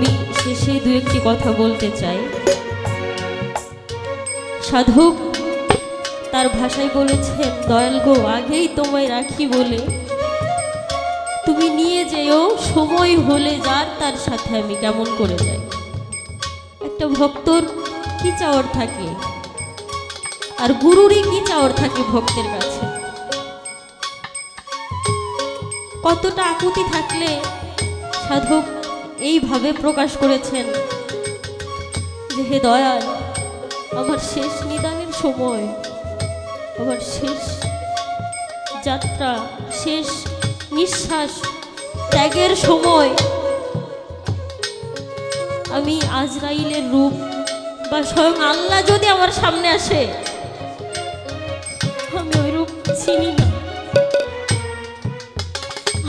আমি শেষে দু একটি কথা বলতে চাই। সাধক তার ভাষায় বলেছেন, দয়াল গো, আগেই তোমায় রাখি বলে। তুমি নিয়ে যেও, সময় হলে যার তার সাথে আমি কেমন করে যাই। একটা ভক্তর কি চাওয়ার থাকে? আর গুরুরই কি চাওয়ার থাকে ভক্তের কাছে? কতটা আকুতি থাকলে সাধক এইভাবে প্রকাশ করেছেন যে হে দয়াল, আমার শেষ নিদানের সময়, আমার শেষ যাত্রা, শেষ নিঃশ্বাস ত্যাগের সময়, আমি আজরাইলের রূপ বা স্বয়ং আল্লাহ যদি আমার সামনে আসে, আমি ওই রূপ চিনি না।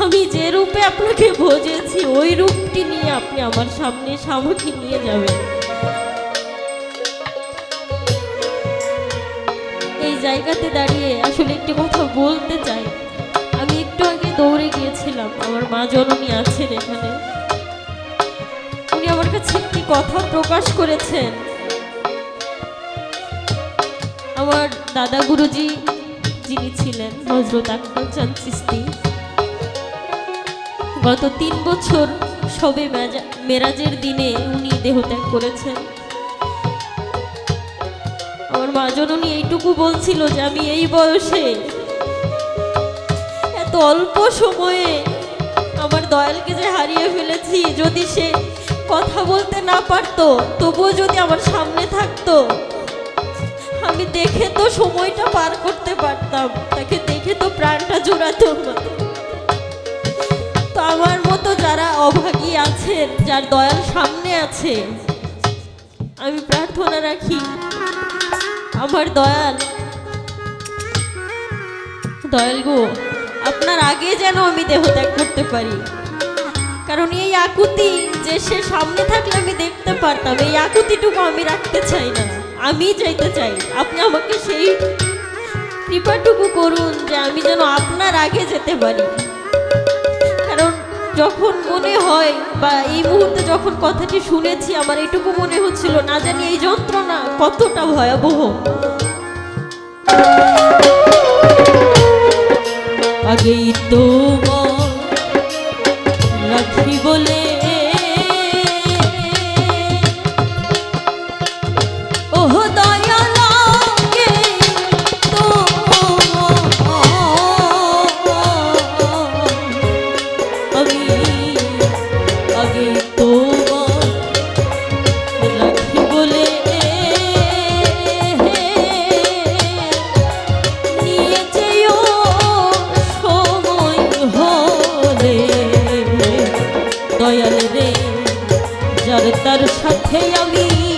আমি যে রূপে আপনাকে ভোজেছি, ওই রূপটি নিয়ে আপনি আমার সামনে সামুখী নিয়ে যাবেন। এই জায়গাতে দাঁড়িয়ে আসলে একটি কথা বলতে চাই। আমি একটু আগে দৌড়ে গিয়েছিলাম, আমার মা জননী আছেন এখানে। উনি আমার কাছে একটি কথা প্রকাশ করেছেন। আমার দাদা গুরুজি যিনি ছিলেন হজরত আকবর চিস্তি গত তিন বছর সবে মেরাজের দিনে উনি দেহত্যাগ করেছেন। আমার মা উনি এইটুকু বলছিল যে আমি এই বয়সে এত অল্প সময়ে আমার দয়ালকে যে হারিয়ে ফেলেছি, যদি সে কথা বলতে না পারতো, তবুও যদি আমার সামনে থাকতো, আমি দেখে তো সময়টা পার করতে পারতাম। তাকে দেখে তো প্রাণটা জোড়াতো আমার মতো যারা অভাগী আছেন, যার দয়াল সামনে আছে, আমি প্রার্থনা রাখি, আমার দয়াল দয়াল গো, আপনার আগে যেন আমি দেহ ত্যাগ করতে পারি। কারণ এই আকুতি যে সে সামনে থাকলে আমি দেখতে পারতাম, এই আকুতিটুকু আমি রাখতে চাই না, আমি চাইতে চাই, আপনি আমাকে সেই কৃপাটুকু করুন যে আমি যেন আপনার আগে যেতে পারি। যখন মনে হয়, বা এই মুহূর্তে যখন কথাটি শুনেছি, আমার এটুকু মনে হচ্ছিল, না জানি এই যন্ত্রণা কতটা ভয়াবহ। আগেই তো জড়তার সাথে আমি